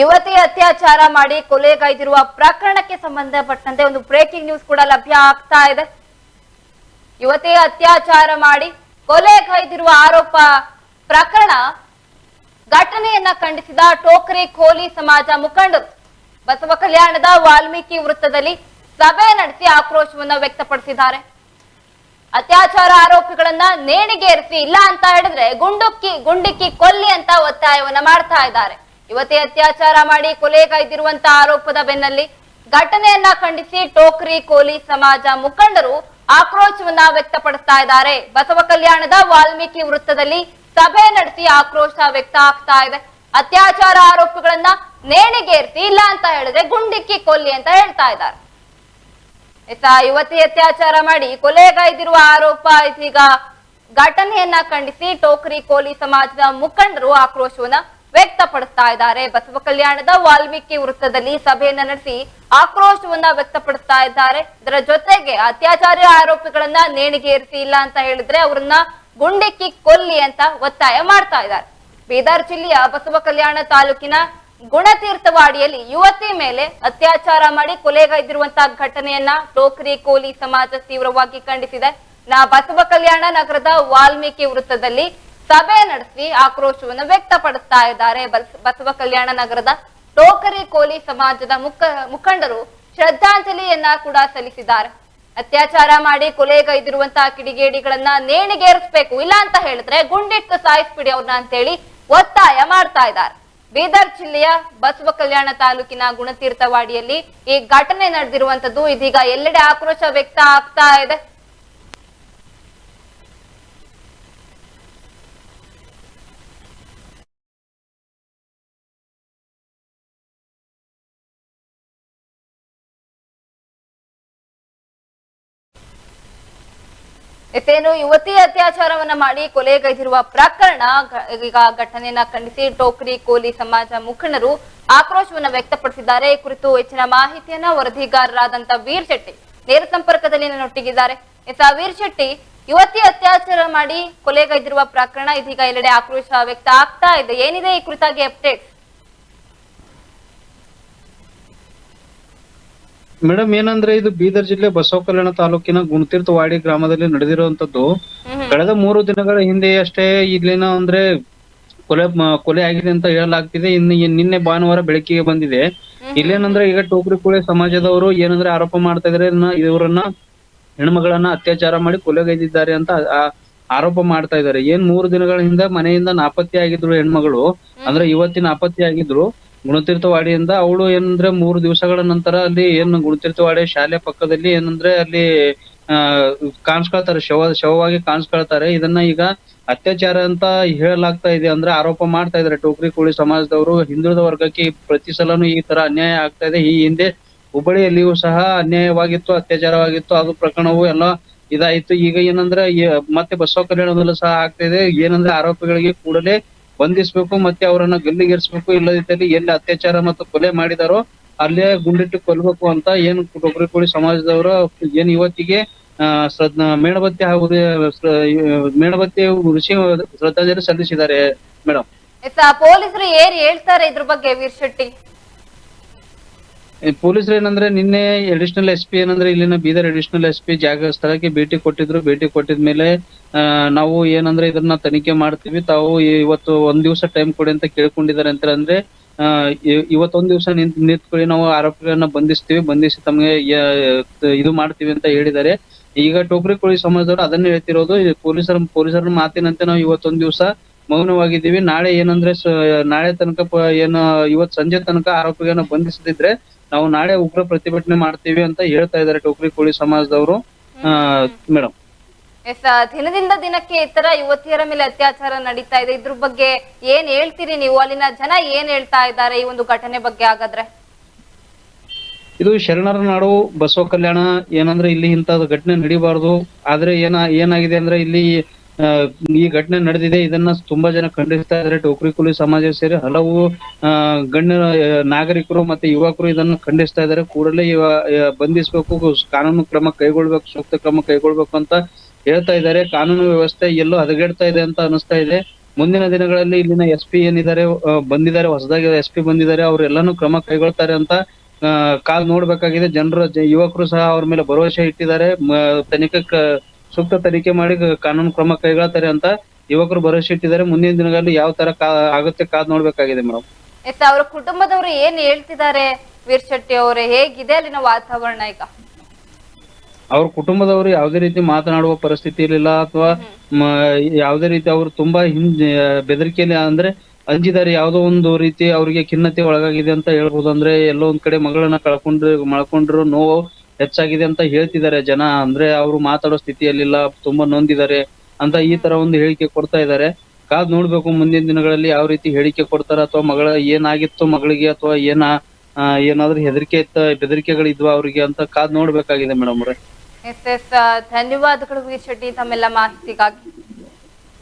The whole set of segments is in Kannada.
ಯುವತಿ ಅತ್ಯಾಚಾರ ಮಾಡಿ ಕೊಲೆಗೈದಿರುವ ಪ್ರಕರಣಕ್ಕೆ ಸಂಬಂಧಪಟ್ಟಂತೆ ಒಂದು ಬ್ರೇಕಿಂಗ್ ನ್ಯೂಸ್ ಕೂಡ ಲಭ್ಯ ಆಗ್ತಾ ಇದೆ. ಯುವತಿ ಅತ್ಯಾಚಾರ ಮಾಡಿ ಕೊಲೆಗೈದಿರುವ ಆರೋಪ ಪ್ರಕರಣ ಘಟನೆಯನ್ನ ಖಂಡಿಸಿದ ಟೋಕರಿ ಕೋಲಿ ಸಮಾಜ ಮುಖಂಡರು. ಬಸವ ಕಲ್ಯಾಣದ ವಾಲ್ಮೀಕಿ ವೃತ್ತದಲ್ಲಿ ಸಭೆ ನಡೆಸಿ ಆಕ್ರೋಶವನ್ನ ವ್ಯಕ್ತಪಡಿಸಿದ್ದಾರೆ. ಅತ್ಯಾಚಾರ ಆರೋಪಿಗಳನ್ನ ನೇಣಿಗೇರಿಸಿ ಇಲ್ಲ ಅಂತ ಹೇಳಿದ್ರೆ ಗುಂಡುಕ್ಕಿ, ಗುಂಡಿಕ್ಕಿ, ಕೊಲ್ಲಿ ಅಂತ ಒತ್ತಾಯವನ್ನ ಮಾಡ್ತಾ ಇದ್ದಾರೆ. ಯುವತಿ ಅತ್ಯಾಚಾರ ಮಾಡಿ ಕೊಲೆಗೈದಿರುವಂತ ಆರೋಪದ ಬೆನ್ನಲ್ಲಿ ಘಟನೆಯನ್ನ ಖಂಡಿಸಿ ಟೋಕ್ರಿ ಕೋಲಿ ಸಮಾಜ ಮುಖಂಡರು ಆಕ್ರೋಶವನ್ನ ವ್ಯಕ್ತಪಡಿಸ್ತಾ ಇದ್ದಾರೆ. ಬಸವ ಕಲ್ಯಾಣದ ವಾಲ್ಮೀಕಿ ವೃತ್ತದಲ್ಲಿ ಸಭೆ ನಡೆಸಿ ಆಕ್ರೋಶ ವ್ಯಕ್ತ ಆಗ್ತಾ ಇದೆ. ಅತ್ಯಾಚಾರ ಆರೋಪಿಗಳನ್ನ ನೇಣಿಗೇರಿಸಿ ಇಲ್ಲ ಅಂತ ಹೇಳಿದ್ರೆ ಗುಂಡಿಕ್ಕಿ ಕೊಲ್ಲಿ ಅಂತ ಹೇಳ್ತಾ ಇದ್ದಾರೆ. ಆಯ್ತಾ ಯುವತಿ ಅತ್ಯಾಚಾರ ಮಾಡಿ ಕೊಲೆಗೈದಿರುವ ಆರೋಪ ಇದೀಗ ಘಟನೆಯನ್ನ ಖಂಡಿಸಿ ಟೋಕ್ರಿ ಕೋಲಿ ಸಮಾಜದ ಮುಖಂಡರು ಆಕ್ರೋಶವನ್ನ ವ್ಯಕ್ತಪಡಿಸ್ತಾ ಇದ್ದಾರೆ. ಬಸವ ಕಲ್ಯಾಣದ ವಾಲ್ಮೀಕಿ ವೃತ್ತದಲ್ಲಿ ಸಭೆಯನ್ನ ನಡೆಸಿ ಆಕ್ರೋಶವನ್ನ ವ್ಯಕ್ತಪಡಿಸ್ತಾ ಇದ್ದಾರೆ. ಇದರ ಜೊತೆಗೆ ಅತ್ಯಾಚಾರ ಆರೋಪಿಗಳನ್ನ ನೇಣಿಗೇರಿಸಿ ಇಲ್ಲ ಅಂತ ಹೇಳಿದ್ರೆ ಅವರನ್ನ ಗುಂಡಿಕ್ಕಿ ಕೊಲ್ಲಿ ಅಂತ ಒತ್ತಾಯ ಮಾಡ್ತಾ ಇದ್ದಾರೆ. ಬೀದರ್ ಜಿಲ್ಲೆಯ ಬಸವ ಕಲ್ಯಾಣ ತಾಲೂಕಿನ ಗುಣತೀರ್ಥವಾಡಿಯಲ್ಲಿ ಯುವತಿ ಮೇಲೆ ಅತ್ಯಾಚಾರ ಮಾಡಿ ಕೊಲೆಗೈದಿರುವಂತಹ ಘಟನೆಯನ್ನ ಟೋಕ್ರಿ ಕೋಲಿ ಸಮಾಜ ತೀವ್ರವಾಗಿ ಖಂಡಿಸಿದೆ. ನಾ ಬಸವ ಕಲ್ಯಾಣ ನಗರದ ವಾಲ್ಮೀಕಿ ವೃತ್ತದಲ್ಲಿ ಸಭೆ ನಡೆಸಿ ಆಕ್ರೋಶವನ್ನು ವ್ಯಕ್ತಪಡಿಸ್ತಾ ಇದ್ದಾರೆ. ಬಸ್- ಬಸವ ಕಲ್ಯಾಣ ನಗರದ ಟೋಕರಿ ಕೋಲಿ ಸಮಾಜದ ಮುಖ, ಮುಖಂಡರು ಶ್ರದ್ಧಾಂಜಲಿಯನ್ನ ಕೂಡ ಸಲ್ಲಿಸಿದ್ದಾರೆ. ಅತ್ಯಾಚಾರ ಮಾಡಿ ಕೊಲೆಗೈದಿರುವಂತಹ ಕಿಡಿಗೇಡಿಗಳನ್ನ ನೇಣಿಗೇರಿಸ್ಬೇಕು, ಇಲ್ಲ ಅಂತ ಹೇಳಿದ್ರೆ ಗುಂಡಿಟ್ಟು ಸಾಯಿಸ್ಬಿಡಿ ಅವ್ರನ್ನ ಅಂತೇಳಿ ಒತ್ತಾಯ ಮಾಡ್ತಾ ಇದ್ದಾರೆ. ಬೀದರ್ ಜಿಲ್ಲೆಯ ಬಸವ ಕಲ್ಯಾಣ ತಾಲೂಕಿನ ಗುಣತೀರ್ಥವಾಡಿಯಲ್ಲಿ ಈ ಘಟನೆ ನಡೆದಿರುವಂತದ್ದು ಇದೀಗ ಎಲ್ಲೆಡೆ ಆಕ್ರೋಶ ವ್ಯಕ್ತ ಆಗ್ತಾ ಇದೆ. ಇತ್ತೇನು ಯುವತಿ ಅತ್ಯಾಚಾರವನ್ನ ಮಾಡಿ ಕೊಲೆಗೈದಿರುವ ಪ್ರಕರಣ ಈಗ ಘಟನೆಯನ್ನ ಖಂಡಿಸಿ ಟೋಕ್ರಿ ಕೋಲಿ ಸಮಾಜ ಮುಖಂಡರು ಆಕ್ರೋಶವನ್ನ ವ್ಯಕ್ತಪಡಿಸಿದ್ದಾರೆ. ಈ ಕುರಿತು ಹೆಚ್ಚಿನ ಮಾಹಿತಿಯನ್ನ ವರದಿಗಾರರಾದಂತ ವೀರ್ ಶೆಟ್ಟಿ ನೇರ ಸಂಪರ್ಕದಲ್ಲಿ ನನ್ನೊಟ್ಟಿಗಿದ್ದಾರೆ ಇತ್ತ ವೀರ್ ಶೆಟ್ಟಿ, ಯುವತಿ ಅತ್ಯಾಚಾರ ಮಾಡಿ ಕೊಲೆಗೈದಿರುವ ಪ್ರಕರಣ ಇದೀಗ ಎಲ್ಲೆಡೆ ಆಕ್ರೋಶ ವ್ಯಕ್ತ ಆಗ್ತಾ ಇದೆ. ಏನಿದೆ ಈ ಕುರಿತಾಗಿ ಅಪ್ಡೇಟ್? ಮೇಡಮ್ ಏನಂದ್ರೆ ಇದು ಬೀದರ್ ಜಿಲ್ಲೆ ಬಸವ ಕಲ್ಯಾಣ ತಾಲೂಕಿನ ಗುಣತೀರ್ಥವಾಡಿ ಗ್ರಾಮದಲ್ಲಿ ನಡೆದಿರುವಂತದ್ದು ಕಳೆದ ಮೂರು ದಿನಗಳ ಹಿಂದೆ ಅಷ್ಟೇ ಇಲ್ಲಿನ ಅಂದ್ರೆ ಕೊಲೆ ಕೊಲೆ ಆಗಿದೆ ಅಂತ ಹೇಳಲಾಗ್ತಿದೆ. ಇನ್ನು ನಿನ್ನೆ ಭಾನುವಾರ ಬೆಳಕಿಗೆ ಬಂದಿದೆ. ಇಲ್ಲೇನಂದ್ರೆ ಈಗ ಟೋಕ್ರಿ ಕುಳೆ ಸಮಾಜದವರು ಏನಂದ್ರೆ ಆರೋಪ ಮಾಡ್ತಾ ಇದ್ರೆ ಇವರನ್ನ ಹೆಣ್ಮಗಳನ್ನ ಅತ್ಯಾಚಾರ ಮಾಡಿ ಕೊಲೆಗೈದಿದ್ದಾರೆ ಅಂತ ಆರೋಪ ಮಾಡ್ತಾ ಇದ್ದಾರೆ ಏನ್ ಮೂರು ದಿನಗಳ ಹಿಂದೆ ಮನೆಯಿಂದ ನಾಪತ್ತೆ ಆಗಿದ್ರು ಹೆಣ್ಮಗಳು ಅಂದ್ರೆ ಇವತ್ತಿನ ನಾಪತ್ತೆ ಆಗಿದ್ರು ಗುಣತೀರ್ಥವಾಡಿಯಿಂದ ಅವಳು ಏನಂದ್ರೆ ಮೂರು ದಿವಸಗಳ ನಂತರ ಅಲ್ಲಿ ಏನು ಗುಣತೀರ್ಥವಾಡಿ ಶಾಲೆ ಪಕ್ಕದಲ್ಲಿ ಏನಂದ್ರೆ ಅಲ್ಲಿ, ಆ, ಕಾಣಿಸ್ಕೊಳ್ತಾರೆ, ಶವ, ಶವವಾಗಿ ಕಾಣಿಸ್ಕೊಳ್ತಾರೆ. ಇದನ್ನ ಈಗ ಅತ್ಯಾಚಾರ ಅಂತ ಹೇಳಲಾಗ್ತಾ ಇದೆ ಅಂದ್ರೆ ಆರೋಪ ಮಾಡ್ತಾ ಇದಾರೆ ಟೋಕ್ರಿ ಕೋಳಿ ಸಮಾಜದವರು ಹಿಂದುಳಿದ ವರ್ಗಕ್ಕೆ ಪ್ರತಿ ಸಲನು ಈ ತರ ಅನ್ಯಾಯ ಆಗ್ತಾ ಇದೆ. ಈ ಹಿಂದೆ ಹುಬ್ಬಳ್ಳಿಯಲ್ಲಿಯೂ ಸಹ ಅನ್ಯಾಯವಾಗಿತ್ತು, ಅತ್ಯಾಚಾರವಾಗಿತ್ತು. ಅದು ಪ್ರಕರಣವು ಎಲ್ಲ ಇದಾಯ್ತು. ಈಗ ಏನಂದ್ರೆ ಮತ್ತೆ ಬಸವ ಕಲ್ಯಾಣದಲ್ಲೂ ಸಹ ಆಗ್ತಾ ಇದೆ. ಏನಂದ್ರೆ ಆರೋಪಿಗಳಿಗೆ ಕೂಡಲೇ ಬಂಧಿಸ್ಬೇಕು, ಮತ್ತೆ ಅವರನ್ನ ಗಲ್ಲಿಗೇರಿಸ್ಬೇಕು ಇಲ್ಲದಿದ್ದಲ್ಲಿ ಎಲ್ಲಿ ಅತ್ಯಾಚಾರ ಮತ್ತು ಕೊಲೆ ಮಾಡಿದಾರೋ ಅಲ್ಲೇ ಗುಂಡಿಟ್ಟು ಕೊಲ್ಬೇಕು ಅಂತ ಏನ್ ಕೋಳಿ ಸಮಾಜದವರು ಏನ್ ಇವತ್ತಿಗೆ, ಆ ಮೇಣಬತ್ತಿ ಹಾಗೂ ಮೇಣಬತ್ತಿ ಋಷಿ ಶ್ರದ್ಧಾಂಜಲಿ ಸಲ್ಲಿಸಿದ್ದಾರೆ ಮೇಡಮ್ ಪೊಲೀಸರು ಏನ್ ಹೇಳ್ತಾರೆ ಇದ್ರ ಬಗ್ಗೆ ವೀರ್ ಶೆಟ್ಟಿ ಪೊಲೀಸರು ಏನಂದ್ರೆ ನಿನ್ನೆ ಅಡಿಷನಲ್ ಎಸ್ ಪಿ ಏನಂದ್ರೆ ಇಲ್ಲಿನ ಬೀದರ್ ಅಡಿಷನಲ್ ಎಸ್ ಪಿ ಜಾಗ, ಸ್ಥಳಕ್ಕೆ ಭೇಟಿ ಕೊಟ್ಟಿದ್ರು. ಭೇಟಿ ಕೊಟ್ಟಿದ್ಮೇಲೆ ನಾವು ಏನಂದ್ರೆ ಇದನ್ನ ತನಿಖೆ ಮಾಡ್ತೀವಿ. ತಾವು ಇವತ್ತು ಒಂದ್ ದಿವಸ ಟೈಮ್ ಕೊಡಿ ಅಂತ ಕೇಳ್ಕೊಂಡಿದ್ದಾರೆ ಅಂತ ಅಂದ್ರೆ ಇವತ್ತೊಂದ್ ದಿವಸ ನಿಂತ್, ನಿಂತ್ಕೊಳ್ಳಿ, ನಾವು ಆರೋಪಿಗಳನ್ನ ಬಂಧಿಸ್ತೀವಿ. ಬಂಧಿಸಿ ತಮಗೆ ಇದು ಮಾಡ್ತೀವಿ ಅಂತ ಹೇಳಿದ್ದಾರೆ. ಈಗ ಟೋಕ್ರಿ ಕೋಳಿ ಸಮಾಜದವರು ಅದನ್ನ ಹೇಳ್ತಿರೋದು. ಪೊಲೀಸರ ಪೊಲೀಸರ ಮಾತಿನಂತೆ ನಾವು ಇವತ್ತೊಂದ್ ದಿವಸ ಮೌನವಾಗಿದ್ದೀವಿ. ನಾಳೆ ಏನಂದ್ರೆ ನಾಳೆ ತನಕ ಏನು ಇವತ್ ಸಂಜೆ ತನಕ ಆರೋಪಿಗಳನ್ನ ಬಂಧಿಸದಿದ್ರೆ ನಾವು ನಾಳೆ ಉಗ್ರ ಪ್ರತಿಭಟನೆ ಮಾಡ್ತೀವಿ ಅಂತ ಹೇಳ್ತಾ ಇದ್ದಾರೆ ಟೋಕ್ರಿ ಕೋಳಿ ಸಮಾಜದವರು. ಮೇಡಮ್ ಎಸ್ ದಿನದಿಂದ ದಿನಕ್ಕೆ ಈ ತರ ಯುವತಿಯರ ಮೇಲೆ ಅತ್ಯಾಚಾರ ನಡೀತಾ ಇದೆ. ಇದ್ರ ಬಗ್ಗೆ ಏನ್ ಹೇಳ್ತೀರಿ ನೀವು? ಅಲ್ಲಿನ ಜನ ಏನ್ ಹೇಳ್ತಾ ಇದ್ದಾರೆ ಈ ಒಂದು ಘಟನೆ ಬಗ್ಗೆ ಹಾಗಾದ್ರೆ? ಇದು ಶರಣರ ನಾಡು ಬಸವ ಕಲ್ಯಾಣ. ಏನಂದ್ರೆ ಇಲ್ಲಿ ಇಂತ ಘಟನೆ ನಡಿಬಾರ್ದು. ಆದ್ರೆ ಏನ ಏನಾಗಿದೆ ಅಂದ್ರೆ ಇಲ್ಲಿ ಈ ಘಟನೆ ನಡೆದಿದೆ. ಇದನ್ನ ತುಂಬಾ ಜನ ಖಂಡಿಸ್ತಾ ಇದ್ದಾರೆ. ಟೋಕ್ರಿ ಕುಲಿ ಸಮಾಜ ಸೇರಿ ಹಲವು ಗಣ್ಯ ನಾಗರಿಕರು ಮತ್ತೆ ಯುವಕರು ಇದನ್ನ ಖಂಡಿಸ್ತಾ ಇದ್ದಾರೆ. ಕೂಡಲೇ ಇವ ಬಂಧಿಸಬೇಕು, ಕಾನೂನು ಕ್ರಮ ಕೈಗೊಳ್ಬೇಕು, ಸೂಕ್ತ ಕ್ರಮ ಕೈಗೊಳ್ಬೇಕು ಅಂತ ಹೇಳ್ತಾ ಇದ್ದಾರೆ. ಕಾನೂನು ವ್ಯವಸ್ಥೆ ಎಲ್ಲೋ ಹದಗೆಡ್ತಾ ಇದೆ ಅಂತ ಅನಿಸ್ತಾ ಇದೆ. ಮುಂದಿನ ದಿನಗಳಲ್ಲಿ ಇಲ್ಲಿನ ಎಸ್ ಪಿ ಏನಿದ್ದಾರೆ ಬಂದಿದ್ದಾರೆ, ಹೊಸದಾಗಿ ಎಸ್ ಪಿ ಬಂದಿದ್ದಾರೆ, ಅವ್ರೆಲ್ಲಾನು ಕ್ರಮ ಕೈಗೊಳ್ತಾರೆ ಅಂತ ಕಾಲ್ ನೋಡ್ಬೇಕಾಗಿದೆ. ಜನರು ಯುವಕರು ಸಹ ಅವ್ರ ಮೇಲೆ ಭರವಸೆ ಇಟ್ಟಿದ್ದಾರೆ. ತನಿಖೆ ಸೂಕ್ತ ತನಿಖೆ ಮಾಡಿ ಕಾನೂನು ಕ್ರಮ ಕೈಗೊಳ್ತಾರೆ ಅಂತ ಯುವಕರು ಭರವಸೆ ಇಟ್ಟಿದ್ದಾರೆ. ಮುಂದಿನ ದಿನಗಳಲ್ಲಿ ಯಾವ ತರ ಆಗುತ್ತೆ ಕಾದ್ ನೋಡ್ಬೇಕಾಗಿದೆ ಮೇಡಮ್ ಎತ್ತ ಅವರ ಕುಟುಂಬದವರು ಏನ್ ಹೇಳ್ತಿದ್ದಾರೆ ವೀರ್ ಶೆಟ್ಟಿ ಅವರೇ? ಹೇಗಿದೆ ಅಲ್ಲಿನ ವಾತಾವರಣ ಈಗ? ಅವ್ರ ಕುಟುಂಬದವರು ಯಾವುದೇ ರೀತಿ ಮಾತನಾಡುವ ಪರಿಸ್ಥಿತಿ ಇರಲಿಲ್ಲ ಅಥವಾ ಯಾವುದೇ ರೀತಿ ಅವರು ತುಂಬಾ ಹಿಂದ್ ಬೆದರಿಕೆಯಲ್ಲಿ ಅಂದ್ರೆ ಅಂಜಿದ್ದಾರೆ. ಯಾವುದೋ ಒಂದು ರೀತಿ ಅವರಿಗೆ ಖಿನ್ನತೆ ಒಳಗಾಗಿದೆ ಅಂತ ಹೇಳ್ಬೋದು. ಅಂದ್ರೆ ಎಲ್ಲೋ ಒಂದ್ ಕಡೆ ಮಗಳನ್ನ ಕಳ್ಕೊಂಡ್ರು ಮಳ್ಕೊಂಡ್ರು ನೋವು ಹೆಚ್ಚಾಗಿದೆ ಅಂತ ಹೇಳ್ತಿದ್ದಾರೆ ಜನ. ಅಂದ್ರೆ ಅವರು ಮಾತಾಡೋ ಸ್ಥಿತಿಯಲ್ಲಿಲ್ಲ, ತುಂಬಾ ನೊಂದಿದ್ದಾರೆ ಅಂತ ಈ ತರ ಒಂದು ಹೇಳಿಕೆ ಕೊಡ್ತಾ ಇದ್ದಾರೆ. ಕಾದ್ ನೋಡ್ಬೇಕು ಮುಂದಿನ ದಿನಗಳಲ್ಲಿ ಯಾವ ರೀತಿ ಹೇಳಿಕೆ ಕೊಡ್ತಾರ ಅಥವಾ ಮಗಳ ಏನಾಗಿತ್ತು ಮಗಳಿಗೆ ಅಥವಾ ಏನ ಏನಾದ್ರೂ ಹೆದರಿಕೆ ಇತ್ತ, ಬೆದರಿಕೆಗಳಿದ್ವಾ ಅವ್ರಿಗೆ ಅಂತ ಕಾದ್ ನೋಡ್ಬೇಕಾಗಿದೆ ಮೇಡಮ್ ಅವ್ರೆ. ಎಸ್ ಎಸ್ ಧನ್ಯವಾದಗಳು ಶೆಟ್ಟಿ ತಮ್ಮೆಲ್ಲ ಮಾಹಿತಿಗಾಗಿ.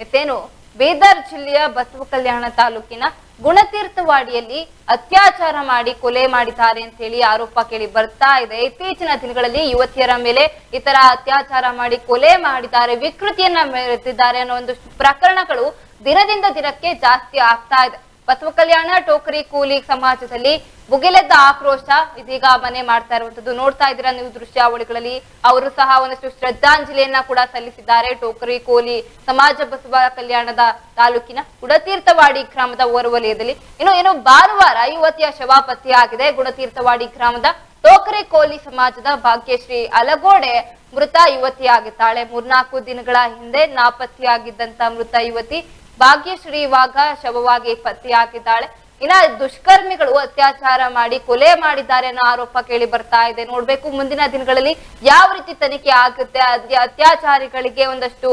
ಎತ್ತೇನು ಬೀದರ್ ಜಿಲ್ಲೆಯ ಬಸವ ಕಲ್ಯಾಣ ತಾಲೂಕಿನ ಗುಣತೀರ್ಥವಾಡಿಯಲ್ಲಿ ಅತ್ಯಾಚಾರ ಮಾಡಿ ಕೊಲೆ ಮಾಡಿದ್ದಾರೆ ಅಂತ ಹೇಳಿ ಆರೋಪ ಕೇಳಿ ಬರ್ತಾ ಇದೆ. ಇತ್ತೀಚಿನ ದಿನಗಳಲ್ಲಿ ಯುವತಿಯರ ಮೇಲೆ ಈ ಅತ್ಯಾಚಾರ ಮಾಡಿ ಕೊಲೆ ಮಾಡಿದ್ದಾರೆ, ವಿಕೃತಿಯನ್ನ ಮೆರೆದಿದ್ದಾರೆ ಅನ್ನೋ ಒಂದು ಪ್ರಕರಣಗಳು ದಿನದಿಂದ ದಿನಕ್ಕೆ ಜಾಸ್ತಿ ಆಗ್ತಾ ಇದೆ. ಬಸವ ಕಲ್ಯಾಣ ಟೋಕರಿ, ಕೂಲಿ ಸಮಾಜದಲ್ಲಿ ಭುಗಿಲೆದ್ದ ಆಕ್ರೋಶ ಇದೀಗ ಮನೆ ಮಾಡ್ತಾ ಇರುವಂತದ್ದು ನೋಡ್ತಾ ಇದ್ದೀರಾ ನೀವು ದೃಶ್ಯಾವಳಿಗಳಲ್ಲಿ? ಅವರು ಸಹ ಒಂದಷ್ಟು ಶ್ರದ್ಧಾಂಜಲಿಯನ್ನ ಕೂಡ ಸಲ್ಲಿಸಿದ್ದಾರೆ. ಟೋಕರಿ, ಕೋಲಿ, ಸಮಾಜ ಬಸವ ಕಲ್ಯಾಣದ ತಾಲೂಕಿನ ಗುಣತೀರ್ಥವಾಡಿ ಗ್ರಾಮದ ಹೊರವಲಯದಲ್ಲಿ ಇನ್ನು ಏನು ಭಾನುವಾರ ಯುವತಿಯ ಶವ ಪತ್ತೆಯಾಗಿದೆ ಗುಣತೀರ್ಥವಾಡಿ ಗ್ರಾಮದ ಟೋಕರಿ, ಕೋಲಿ ಸಮಾಜದ ಭಾಗ್ಯಶ್ರೀ ಅಲಗೋಡೆ ಮೃತ ಯುವತಿಯಾಗಿದ್ದಾಳೆ. ಮೂರ್ನಾಲ್ಕು ದಿನಗಳ ಹಿಂದೆ ನಾಪತ್ತೆಯಾಗಿದ್ದಂತ ಮೃತ ಯುವತಿ ಭಾಗ್ಯಶ್ರೀ ಇವಾಗ ಶವವಾಗಿ ಪತ್ತೆಯಾಗಿದ್ದಾಳೆ. ಇನ್ನ ದುಷ್ಕರ್ಮಿಗಳು ಅತ್ಯಾಚಾರ ಮಾಡಿ ಕೊಲೆ ಮಾಡಿದ್ದಾರೆ ಅನ್ನೋ ಆರೋಪ ಕೇಳಿ ಬರ್ತಾ ಇದೆ. ನೋಡ್ಬೇಕು ಮುಂದಿನ ದಿನಗಳಲ್ಲಿ ಯಾವ ರೀತಿ ತನಿಖೆ ಆಗುತ್ತೆ ಅತ್ಯಾಚಾರಿಗಳಿಗೆ ಒಂದಷ್ಟು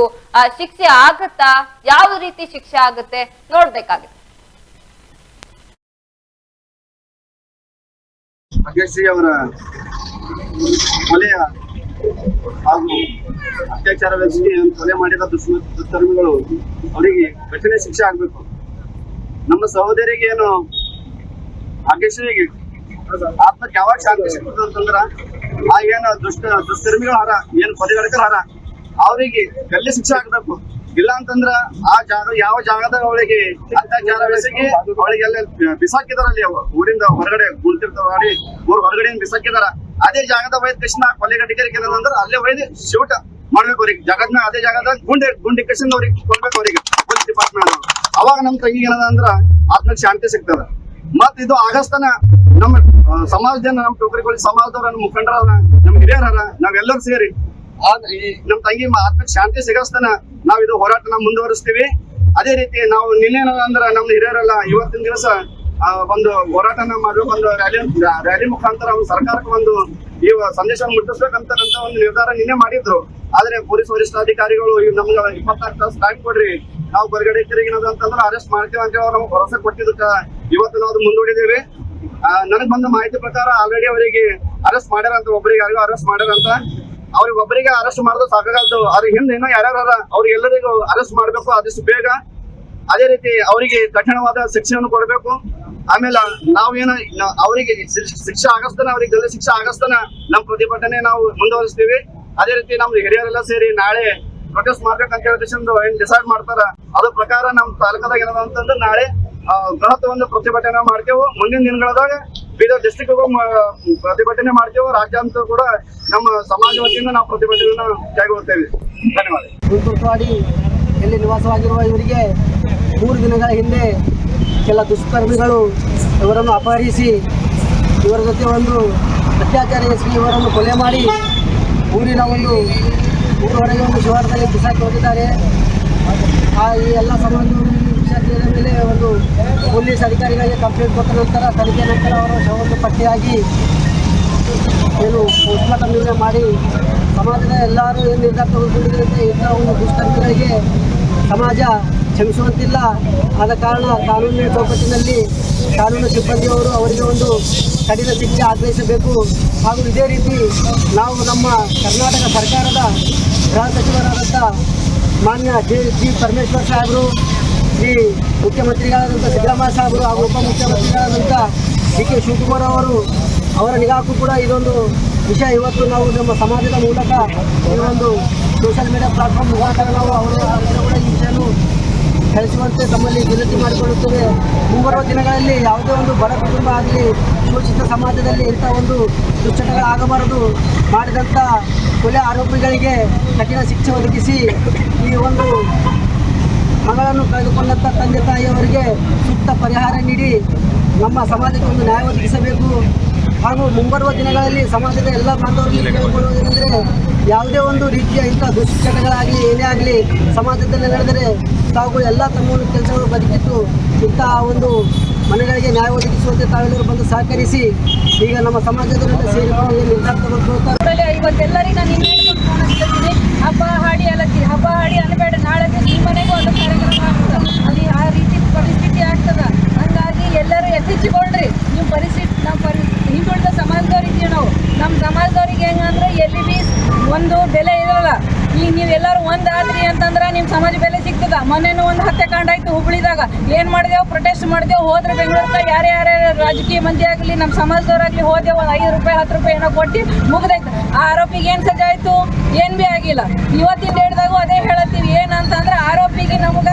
ಶಿಕ್ಷೆ ಆಗುತ್ತಾ, ಯಾವ ರೀತಿ ಶಿಕ್ಷೆ ಆಗುತ್ತೆ ಭಾಗ್ಯಶ್ರೀ ಅವರ ಕೊಲೆಯ ಹಾಗೂ ಅತ್ಯಾಚಾರವೆಸಗಿ ಕೊಲೆ ಮಾಡಿದ ದುಷ್ಕರ್ಮಿಗಳು ಅವರಿಗೆ ಕಠಿಣ ಶಿಕ್ಷೆ ಆಗ್ಬೇಕು. ನಮ್ಮ ಸಹೋದರಿಗೆ ಏನು ಭಾಗ್ಯಶ್ರೀಗೆ ಆತ್ಮಕ್ಕೆ ಯಾವಾಗ ಶಾಂತಿ ಸಿಗ್ತದೆ ಅಂತಂದ್ರ, ಆ ಏನು ದುಷ್ಟ, ದುಷ್ಕರ್ಮಿಗಳು ಹರ, ಏನು ಕೊಲೆಗಡಕರ ಹರ, ಅವರಿಗೆ ಕಲ್ಲಿ ಶಿಕ್ಷೆ ಆಗ್ಬೇಕು. ಇಲ್ಲ ಅಂತಂದ್ರ ಆ ಜಾಗ, ಯಾವ ಜಾಗದ ಅವಳಿಗೆ ಅತ್ಯಾಚಾರವೆಸಗಿ ಅವಳಿಗೆಲ್ಲ ಬಿಸಾಕಿದಾರಲ್ಲಿ ಊರಿಂದ ಹೊರಗಡೆ ಗುಂತಿರ್ತಾವ ಊರ್ ಹೊರಗಡೆ ಬಿಸಾಕಿದಾರ. ಅದೇ ಜಾಗದ ವೈದ್ಯ ಕೃಷ್ಣ ಕೊಲೆಗಡಿಗರಿಗೆ ಅಂದ್ರೆ ಅಲ್ಲೇ ಒಯ್ದು ಶಿವಟ ಮಾಡ್ಬೇಕು ಅವ್ರಿಗೆ ಜಗತ್ನ ಅದೇ ಜಾಗದಾಗ ಗುಂಡೆ ಗುಂಡಿ ಕಸಿಂದ ಅವ್ರಿಗೆ ಕೊಡ್ಬೇಕು ಅವ್ರಿಗೆ, ಪೊಲೀಸ್ ಡಿಪಾರ್ಟ್ಮೆಂಟ್ ಅವಾಗ ನಮ್ ತಂಗಿ ಏನದ ಅಂದ್ರ ಆತ್ಮಕ್ ಶಾಂತಿ ಸಿಗ್ತದ. ಮತ್ ಇದು ಆಗಸ್ತನ ನಮ್ಮ ಸಮಾಜದ ನಮ್ ಟೋಕರಿಗಳು ಸಮಾಜದವ್ರ ನಮ್ ಮುಖಂಡರ ನಮ್ ಹಿರಿಯರ ನಾವೆಲ್ಲರೂ ಸೇರಿ ನಮ್ ತಂಗಿ ಆತ್ಮಕ್ ಶಾಂತಿ ಸಿಗಸ್ತನ ನಾವ್ ಇದು ಹೋರಾಟನ ಮುಂದುವರಿಸ್ತೀವಿ. ಅದೇ ರೀತಿ ನಾವು ನಿನ್ನೆ ಅಂದ್ರ ನಮ್ ಹಿರಿಯರೆಲ್ಲ ಇವತ್ತಿನ ದಿವಸ ಒಂದು ಹೋರಾಟನ ಮಾಡ್ಬೇಕು ಒಂದು ರ್ಯಾಲಿ ರ್ಯಾಲಿ ಮುಖಾಂತರ ಒಂದು ಸರ್ಕಾರಕ್ಕೆ ಒಂದು ಈ ಸಂದೇಶ ಮುಟ್ಟಿಸ್ಬೇಕಂತ ಒಂದು ನಿರ್ಧಾರ ನಿನ್ನೆ ಮಾಡಿದ್ರು. ಆದ್ರೆ ಪೊಲೀಸ್ ವರಿಷ್ಠಾಧಿಕಾರಿಗಳು ನಮ್ಗೆ ಇಪ್ಪತ್ನಾಲ್ಕು ತಾಸು ಟೈಮ್ ಕೊಡ್ರಿ. ನಾವು ಹೊರಗಡೆ ತಿರುಗಿನದು ಅಂತಂದ್ರೆ ಅರೆಸ್ಟ್ ಮಾಡ್ತೀವಿ ಅಂತ ನಮ್ಗೆ ಭರವಸೆ ಕೊಟ್ಟಿದ್ದಕ್ಕ. ಇವತ್ತು ನಾವು ಮುಂದೂಡಿದೇವೆ ನನಗ್ ಬಂದ ಮಾಹಿತಿ ಪ್ರಕಾರ ಆಲ್ರೆಡಿ ಅವರಿಗೆ ಅರೆಸ್ಟ್ ಮಾಡ್ಯಾರ ಅಂತ ಒಬ್ಬರಿಗೆ ಯಾರಿಗೂ ಅರೆಸ್ಟ್ ಮಾಡ್ಯಾರಂತ ಅವ್ರಿಗೆ ಒಬ್ಬರಿಗೆ ಅರೆಸ್ಟ್ ಮಾಡೋದು ಸಾಕಾಗಲ್ದು. ಅವ್ರ ಹಿಂದೆ ಇನ್ನೂ ಯಾರ್ಯಾರ ಅವ್ರಿಗೆಲ್ಲರಿಗೂ ಅರೆಸ್ಟ್ ಮಾಡಬೇಕು ಆದಷ್ಟು ಬೇಗ. ಅದೇ ರೀತಿ ಅವರಿಗೆ ಕಠಿಣವಾದ ಶಿಕ್ಷೆಯನ್ನು ಕೊಡಬೇಕು. ಆಮೇಲೆ ನಾವೇನ ಅವರಿಗೆ ಶಿಕ್ಷ- ಆಗಸ್ತನ, ಅವ್ರಿಗೆ ಗಲ್ಲಿ ಶಿಕ್ಷೆ ಆಗಸ್ತನ ನಮ್ಮ ಪ್ರತಿಭಟನೆ ನಾವು ಮುಂದುವರಿಸ್ತೀವಿ. ಅದೇ ರೀತಿ ನಮ್ದು ಹಿರಿಯರೆಲ್ಲ ಸೇರಿ ನಾಳೆ ಪ್ರೊಟೆಸ್ಟ್ ಮಾಡ್ಬೇಕಂತ ಹೇಳಿ ಏನ್ ಡಿಸೈಡ್ ಮಾಡ್ತಾರ. ಅದ್ರ ಪ್ರಕಾರ ನಮ್ಮ ತಾಲೂಕದಾಗ ಏನದ ಅಂತಂದ್ರೆ ನಾಳೆ ಬೃಹತ್ ಒಂದು ಪ್ರತಿಭಟನೆ ಮಾಡ್ತೇವೆ. ಮುಂದಿನ ದಿನಗಳದಾಗ ಬೀದರ್ ಡಿಸ್ಟಿಕ್ ಪ್ರತಿಭಟನೆ ಮಾಡ್ತೇವೆ. ರಾಜ್ಯಾಂತ ಕೂಡ ನಮ್ಮ ಸಮಾಜ ವತಿಯಿಂದ ನಾವು ಪ್ರತಿಭಟನೆಯನ್ನು ಕೈಗೊಳ್ತೇವೆ. ಧನ್ಯವಾದ. ಇಲ್ಲಿ ನಿವಾಸವಾಗಿರುವ ಇವರಿಗೆ ಮೂರು ದಿನಗಳ ಹಿಂದೆ ಕೆಲ ದುಷ್ಕರ್ಮಿಗಳು ಇವರನ್ನು ಅಪಹರಿಸಿ, ಇವರ ಜೊತೆ ಒಂದು ಅತ್ಯಾಚಾರ ಎಸಗಿ ಇವರನ್ನು ಕೊಲೆ ಮಾಡಿ ಊರಿನ ಒಂದು ಊರ ಹೊರಗೆ ಒಂದು ಶಿವಾರದಲ್ಲಿ ಬಿಸಾಕಿ ಹೋಗಿದ್ದಾರೆ. ಆ ಈ ಎಲ್ಲ ಸಂಬಂಧಗಳು ಈ ಮೇಲೆ ಒಂದು ಪೊಲೀಸ್ ಅಧಿಕಾರಿಗಳಿಗೆ ಕಂಪ್ಲೇಂಟ್ ಕೊಟ್ಟ ನಂತರ ತನಿಖೆ ನಂತರ ಅವರ ಶವವನ್ನು ಪತ್ತೆಯಾಗಿ ಏನು ಪೋಸ್ಟ್ಮಾರ್ಟಮ್ ನಿರ್ಣಯ ಮಾಡಿ ಸಮಾಜದ ಎಲ್ಲರೂ ಏನು ನಿರ್ಧಾರ ತೆಗೆದುಕೊಂಡಿದ್ದರಿಂದ ಇಂಥ ಒಂದು ದುಷ್ಕರ್ಮಿಗಳಿಗೆ ಸಮಾಜ ಕ್ಷಮಿಸುವಂತಿಲ್ಲ. ಆದ ಕಾರಣ ಕಾನೂನಿನ ಚೌಕಟ್ಟಿನಲ್ಲಿ ಕಾನೂನು ಸಿಬ್ಬಂದಿಯವರು ಅವರಿಗೆ ಒಂದು ಕಠಿಣ ಶಿಕ್ಷೆ ಆಗ್ರಹಿಸಬೇಕು. ಹಾಗೂ ಇದೇ ರೀತಿ ನಾವು ನಮ್ಮ ಕರ್ನಾಟಕ ಸರ್ಕಾರದ ಗೃಹ ಸಚಿವರಾದಂಥ ಮಾನ್ಯ ಜಿ ಜಿ ಪರಮೇಶ್ವರ್ ಸಾಹೇಬರು, ಶ್ರೀ ಮುಖ್ಯಮಂತ್ರಿಗಳಾದಂಥ ಸಿದ್ದರಾಮಯ್ಯ ಸಾಹೇಬರು ಹಾಗೂ ಉಪಮುಖ್ಯಮಂತ್ರಿಗಳಾದಂಥ ಡಿ ಕೆ ಶಿವಕುಮಾರ್ ಅವರು ಅವರ ನಿಗಾಕ್ಕೂ ಕೂಡ ಇದೊಂದು ವಿಷಯ ಇವತ್ತು ನಾವು ನಮ್ಮ ಸಮಾಜದ ಮೂಲಕ ಈ ಒಂದು ಸೋಷಿಯಲ್ ಮೀಡಿಯಾ ಪ್ಲಾಟ್ಫಾರ್ಮ್ ಮುಖಾಂತರ ನಾವು ಅವರು ಕೂಡ ಈ ವಿಷಯವನ್ನು ಕಳಿಸುವಂತೆ ತಮ್ಮಲ್ಲಿ ವಿನಂತಿ ಮಾಡಿಕೊಳ್ಳುತ್ತೇವೆ. ಮುಂಬರುವ ದಿನಗಳಲ್ಲಿ ಯಾವುದೇ ಒಂದು ಬಡ ಕುಟುಂಬ ಆಗಲಿ, ಶೋಷಿತ ಸಮಾಜದಲ್ಲಿ ಇಂಥ ಒಂದು ದುಶ್ಚಟಗಳಾಗಬಾರದು ಮಾಡಿದಂಥ ಕೊಲೆ ಆರೋಪಿಗಳಿಗೆ ಕಠಿಣ ಶಿಕ್ಷೆ ಒದಗಿಸಿ ಈ ಒಂದು ಮಗಳನ್ನು ಕಳೆದುಕೊಂಡಂಥ ತಂದೆ ತಾಯಿಯವರಿಗೆ ಸೂಕ್ತ ಪರಿಹಾರ ನೀಡಿ ನಮ್ಮ ಸಮಾಜಕ್ಕೆ ಒಂದು ನ್ಯಾಯ ಒದಗಿಸಬೇಕು. ಹಾಗೂ ಮುಂಬರುವ ದಿನಗಳಲ್ಲಿ ಸಮಾಜದ ಎಲ್ಲ ಬಾಂಧವರಿಗೆ ಕೇಳಿಕೊಳ್ಳುವುದೇನೆಂದರೆ ಯಾವುದೇ ಒಂದು ರೀತಿಯ ಇಂಥ ದುಶ್ಚಟಗಳಾಗಲಿ ಏನೇ ಆಗಲಿ ಸಮಾಜದಲ್ಲಿ ನಡೆದರೆ ತಾವು ಎಲ್ಲ ತಮ್ಮ ಒಂದು ಕೆಲಸಗಳು ಬದುಕಿತ್ತು ಇಂತಹ ಒಂದು ಮನೆಗಳಿಗೆ ನ್ಯಾಯ ಒದಗಿಸುವಂತೆ ತಾವೆಲ್ಲರೂ ಬಂದು ಸಹಕರಿಸಿ ಈಗ ನಮ್ಮ ಸಮಾಜದ ಸೇರಿಕೊಂಡು ನಿರ್ಧಾರ ತಗೊಳ್ತಾರೆ ಇವತ್ತೆಲ್ಲರಿಗೆ ನಾನು ಇನ್ನೇನು ಫೋನ್ ಹಚ್ತಿದ್ದೀನಿ ಹಬ್ಬ ಹಾಡಿ ಅಲಕ್ಕಿ ಹಬ್ಬ ಹಾಡಿ ಅನ್ಬೇಡ. ನಾಳೆ ಈ ಮನೆಗೂ ಒಂದು ಕಾರ್ಯಕ್ರಮ ಆಗ್ತದೆ. ಅಲ್ಲಿ ಆ ರೀತಿ ಪರಿಸ್ಥಿತಿ ಆಗ್ತದ ಹಂಗಾಗಿ ಎಲ್ಲರೂ ಎತ್ತಿಚ್ಚಿಕೊಳ್ರಿ ನೀವು ಪರಿಸ್ಥಿತಿ ನಮ್ಮ ಪರಿ ಹಿಂದುಳಿದ ಸಮಾಜದವ್ರಿದ್ದೀವಿ ನಾವು ನಮ್ಮ ಸಮಾಜದವ್ರಿಗೆ ಹೆಂಗಂದ್ರೆ ಎಲ್ಲಿ ಬಿ ಒಂದು ಬೆಲೆ ಇರಲ್ಲ ಈಗ ನೀವೆಲ್ಲರೂ ಒಂದಾದ್ರಿ ಅಂತಂದ್ರೆ ನಿಮ್ಮ ಸಮಾಜ ಬೆಲೆ ಸಿಗ್ತದ ಮೊನ್ನೆನೂ ಒಂದು ಆಯ್ತು ಹುಬ್ಳಿದಾಗ ಏನು ಮಾಡಿದೆವು? ಪ್ರೊಟೆಸ್ಟ್ ಮಾಡಿದೆವು. ಹೋದ್ರೆ ಬೆಂಗಳೂರಿಗೆ ಯಾರೇ ಯಾರೇ ರಾಜಕೀಯ ಮಂದಿ ಆಗಲಿ ನಮ್ಮ ಸಮಾಜದವರಾಗಲಿ ಹೋದೆವು ಒಂದು ಐದು ರೂಪಾಯಿ, ಹತ್ತು ರೂಪಾಯಿ ಏನೋ ಕೊಟ್ಟು ಮುಗ್ದೈತೆ. ಆ ಆರೋಪಿಗೆ ಏನು ಸಜ್ಜೆ ಆಯಿತು ಏನು ಭೀ ಆಗಿಲ್ಲ. ಇವತ್ತಿನ ಡೇಟ್ದಾಗೂ ಅದೇ ಹೇಳತ್ತೀವಿ. ಏನಂತಂದ್ರೆ ಆರೋಪಿಗೆ ನಮ್ಗೆ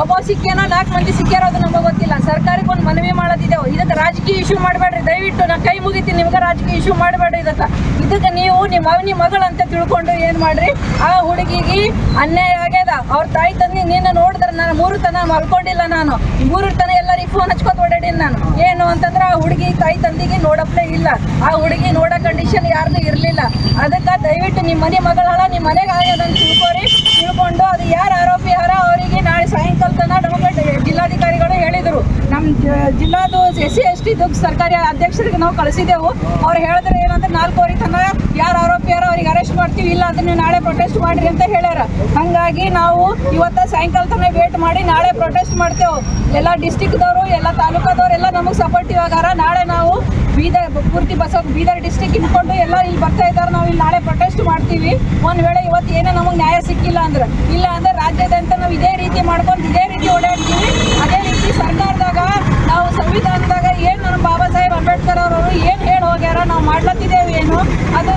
ಒಬ್ಬ ಸಿಕ್ಕೇನೋ ನಾಲ್ಕು ಮಂದಿ ಸಿಕ್ಕಿರೋದು ನಮಗೆ ಗೊತ್ತಿಲ್ಲ. ಸರ್ಕಾರಕ್ಕೆ ಒಂದು ಮನವಿ ಮಾಡೋದಿದೆವು ಇದಕ್ಕೆ ರಾಜಕೀಯ ಇಶ್ಯೂ ಮಾಡಬೇಡ್ರಿ. ದಯವಿಟ್ಟು ನಾ ಕೈ ಮುಗಿತೀನಿ. ನಿಮ್ಗೆ ರಾಜಕೀಯ ಇಶ್ಯೂ ಮಾಡಬೇಡ್ರಿ ಇದಕ್ಕೆ. ಇದಕ್ಕೆ ನೀವು ನಿಮ್ಮ ಅವನಿ ಮಗಳಂತ ತಿಳ್ಕೊಂಡು ಏನು ಮಾಡ್ರಿ? ಆ ಹುಡುಗಿಗೆ ಅನ್ಯಾಯ ಆಗ್ಯದ. ಅವ್ರ ತಾಯಿ ತಂದೆ ನಿನ್ನ ನೋಡಿದ್ರೆ ನಾನು ಮೂರು ತನ ಮಲ್ಕೊಂಡಿಲ್ಲ ನಾನು. ಮೂರು ತನ ಎಲ್ಲರಿಗೆ ಫೋನ್ ಹಚ್ಕೊತ ಓಡಾಡಿನಿ ನಾನು. ಏನು ಅಂತಂದ್ರೆ ಆ ಹುಡುಗಿ ತಾಯಿ ತಂದಿಗೆ ನೋಡಪ್ಲೇ ಇಲ್ಲ. ಆ ಹುಡುಗಿ ನೋಡೋ ಕಂಡೀಷನ್ ಯಾರನ್ನೂ ಇರಲಿಲ್ಲ. ಅದಕ್ಕೆ ದಯವಿಟ್ಟು ನಿಮ್ಮ ಮನೆ ಮಗಳ ನಿಮ್ಮ ಮನೆಗೆ ಆಗ್ಯದಂತ ತಿಳ್ಕೊರಿ ತಿಳ್ಕೊಂಡು ಅದು ಯಾರು ಆರೋಪಿ ಯಾರ ಅವರಿಗೆ ನಾಳೆ ಸಾಯಂಕಾಲ ತನಕ ನಮಗೆ ಜಿಲ್ಲಾಧಿಕಾರಿಗಳು ಹೇಳಿದರು ನಮ್ಮ ಜಿಲ್ಲಾದು ಎಸ್ ಸಿ, ಎಸ್ ಟಿ ಸರ್ಕಾರಿ ಅಧ್ಯಕ್ಷರಿಗೆ ನಾವು ಕಳಿಸಿದೆವು. ಅವ್ರು ಹೇಳಿದ್ರೆ ಏನಂದ್ರೆ ನಾಲ್ಕೂವರೆ ತನಕ ಯಾರು ಆರೋಪಿಯಾರ ಅವ್ರಿಗೆ ಅರೆಸ್ಟ್ ಮಾಡ್ತೀವಿ, ಇಲ್ಲ ಅದನ್ನ ನೀವು ನಾಳೆ ಪ್ರೊಟೆಸ್ಟ್ ಮಾಡಿರಿ ಅಂತ ಹೇಳ್ಯಾರ. ಹಾಗಾಗಿ ನಾವು ಇವತ್ತು ಸಾಯಂಕಾಲ ತನಕ ವೇಟ್ ಮಾಡಿ ನಾಳೆ ಪ್ರೊಟೆಸ್ಟ್ ಮಾಡ್ತೇವೆ. ಎಲ್ಲ ಡಿಸ್ಟಿಕ್ದವರು ಎಲ್ಲ ತಾಲೂಕಾದವ್ರು ಎಲ್ಲ ನಮಗೆ ಸಪೋರ್ಟಿವ್ ಆಗಾರ. ನಾಳೆ ನಾವು ಬೀದರ್, ಪೂರ್ತಿ ಬಸ್ ಬೀದರ್ ಡಿಸ್ಟಿಕ್ ಇಟ್ಕೊಂಡು ಎಲ್ಲ ಇಲ್ಲಿ ಬರ್ತಾ ಇದ್ದಾರೆ. ನಾವು ಇಲ್ಲಿ ನಾಳೆ ಪ್ರೊಟೆಸ್ಟ್ ಮಾಡ್ತೀವಿ. ಒಂದು ವೇಳೆ ಇವತ್ತು ಏನೇ ನಮಗೆ ನ್ಯಾಯ ಸಿಕ್ಕಿಲ್ಲ ಅಂದ್ರೆ. ಇಲ್ಲ ಅಂದ್ರೆ ರಾಜ್ಯಾದ್ಯಂತ ನಾವು ಇದೇ ರೀತಿ ಮಾಡ್ಕೊಂಡು ಇದೇ ರೀತಿ ಓಡಾಡ್ತೀವಿ. ಅದೇ ರೀತಿ ಸರ್ಕಾರದಾಗ, ನಾವು ಸಂವಿಧಾನದಾಗ ಏನು ನಮ್ಮ ಬಾಬಾ ಸಾಹೇಬ್ ಅಂಬೇಡ್ಕರ್ ಅವರು ಏನು ಹೇಳಿ ಹೋಗ್ಯಾರ, ನಾವು ಮಾಡ್ಲತ್ತಿದ್ದೇವೆ ಏನು? ಅದು